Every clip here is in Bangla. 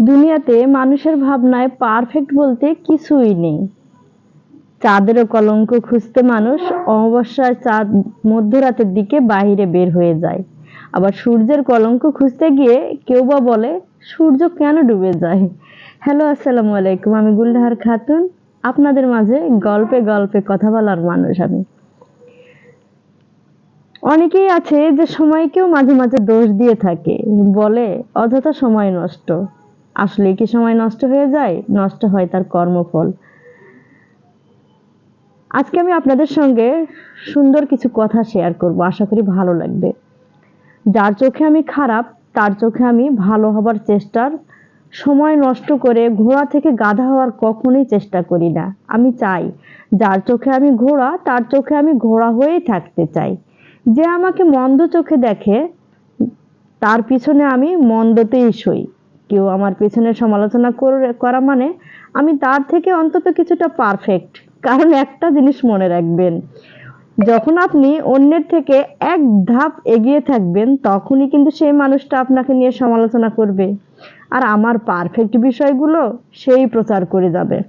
দুনিয়াতে মানুষের ভাবনায় পারফেক্ট বলতে কিছুই নেই। চাঁদেরও কলঙ্ক খুঁজতে মানুষ অমাবস্যার চাঁদ মধ্যরাতের দিকে বাইরে বের হয়ে যায়। আবার সূর্যের কলঙ্ক খুঁজতে গিয়ে কেউ বা বলে, সূর্য কেন ডুবে যায়? হ্যালো আসসালামু আলাইকুম, আমি গুলডাহার খাতুন। আপনাদের মাঝে গল্পে গল্পে কথা বলার মানুষ আমি। অনেকেই আছে যে সময়কেও মাঝে মাঝে দোষ দিয়ে থাকে। বলে, অযথা সময় নষ্ট। আসলে কি সময় নষ্ট হয়ে যায়? নষ্ট হয় তার কর্মফল। আজকে আমি আপনাদের সঙ্গে সুন্দর কিছু কথা শেয়ার করব। আশা করি ভালো লাগবে। যার চোখে আমি খারাপ, তার চোখে আমি ভালো হবার চেষ্টার সময় নষ্ট করে ঘোড়া থেকে গাধা হওয়ার কখনোই চেষ্টা করি না। আমি চাই, যার চোখে আমি ঘোড়া, তার চোখে আমি ঘোড়া হয়েই থাকতে চাই। যে আমাকে মন্দ চোখে দেখে, তার পিছনে আমি মন্দতেই সই। কেউ আমার পিছনে সমালোচনা করে- করা মানে আমি তার থেকে অন্তত কিছুটা পারফেক্ট কারণ একটা জিনিস মনে রাখবেন, যখন আপনি অন্যের থেকে এক ধাপ এগিয়ে থাকবেন, তখনই কিন্তু সেই মানুষটা আপনাকে নিয়ে সমালোচনা করবে। আর আমার পারফেক্ট বিষয়গুলো সেই প্রচার করে যাবে।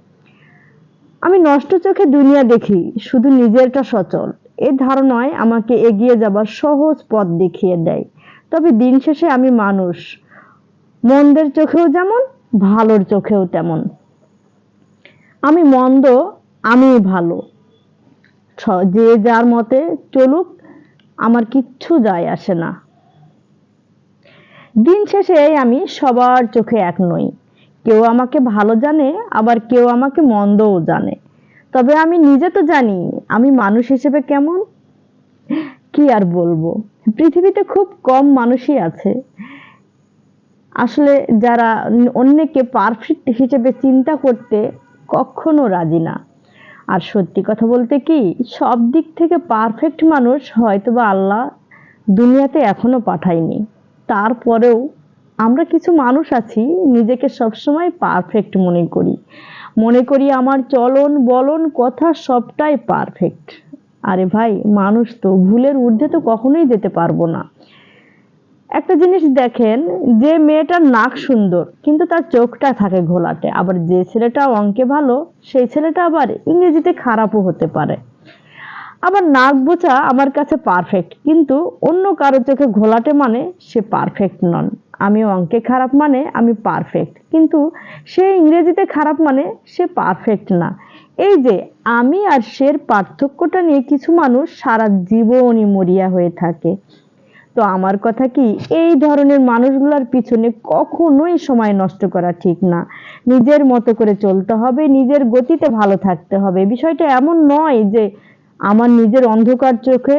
আমি নষ্ট চোখে দুনিয়া দেখি, শুধু নিজেরটা সচল। এই ধারণায় আমাকে এগিয়ে যাবার সহজ পথ দেখিয়ে দেয়। তবে দিন শেষে আমি মানুষ। মন্দের চোখেও যেমন, ভালোর চোখেও তেমন। আমি মন্দ আমি ভালো। যে যার মতে চলুক, আমার কিচ্ছু যায় আসে না। দিন শেষে আমি সবার চোখে এক নই। কেউ আমাকে ভালো জানে, আবার কেউ আমাকে মন্দও জানে। তবে আমি নিজে তো জানি, আমি মানুষ হিসেবে কেমন? কি আর বলব? পৃথিবীতে খুব কম মানুষই আছে। আসলে যারা অন্যকে পারফেক্ট হিসেবে চিন্তা করতে কখনো রাজি না। আর সত্যি কথা বলতে কি, সব দিক থেকে পারফেক্ট মানুষ হয়তো বা আল্লাহ দুনিয়াতে এখনও পাঠায়নি। তারপরেও আমরা কিছু মানুষ আছি, নিজেকে সবসময় পারফেক্ট মনে করি। মনে করি আমার চলন বলন কথা সবটাই পারফেক্ট আরে ভাই, মানুষ তো ভুলের ঊর্ধ্বে তো কখনোই যেতে পারব না। একটা জিনিস দেখেন, যে মেয়েটার নাক সুন্দর, কিন্তু তার চোখটা থাকে ঘোলাটে। আবার যে ছেলেটা অঙ্কে ভালো, সেই ছেলেটা আবার ইংরেজিতে খারাপও হতে পারে। আবার নাক বোচা আমার কাছে পারফেক্ট কিন্তু অন্য কারও চোখে ঘোলাটে মানে সে পারফেক্ট নন। আমি অঙ্কে খারাপ মানে আমি পারফেক্ট কিন্তু সে ইংরেজিতে খারাপ মানে সে পারফেক্ট না। এই যে আমি আর সের পার্থক্যটা নিয়ে কিছু মানুষ সারা জীবনই মরিয়া হয়ে থাকে। তো আমার কথা কি, এই ধরনের মানুষগুলোর পিছনে কখনোই সময় নষ্ট করা ঠিক না। নিজের মতো করে চলতে হবে, নিজের গতিতে ভালো থাকতে হবে। বিষয়টা এমন নয় যে আমার নিজের অন্ধকার চোখে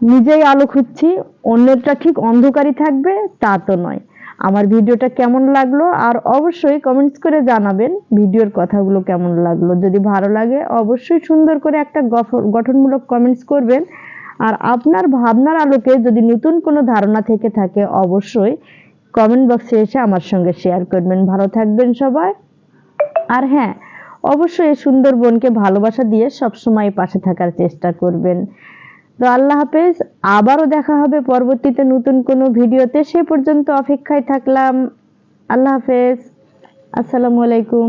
নিজেই আলো খুঁজছি, অন্যেরটা ঠিক অন্ধকারই থাকবে, তা তো নয়। আমার ভিডিওটা কেমন লাগল আর অবশ্যই কমেন্টস করে জানাবেন ভিডিওর কথাগুলো কেমন লাগল। যদি ভালো লাগে অবশ্যই সুন্দর করে একটা গঠনমূলক কমেন্টস করবেন। আর আপনার ভাবনার আলোকে যদি নতুন কোনো ধারণা থেকে থাকে, অবশ্যই কমেন্ট বক্সে এসে আমার সঙ্গে শেয়ার করবেন। ভালো থাকবেন সবাই। আর হ্যাঁ অবশ্যই এই সুন্দর বোনকে ভালোবাসা দিয়ে সবসময় পাশে থাকার চেষ্টা করবেন। তো আল্লাহ হাফেজ, আবারও দেখা হবে পরবর্তীতে নতুন কোনো ভিডিওতে। সে পর্যন্ত অপেক্ষায় থাকলাম। আল্লাহ হাফেজ। আসসালামু আলাইকুম।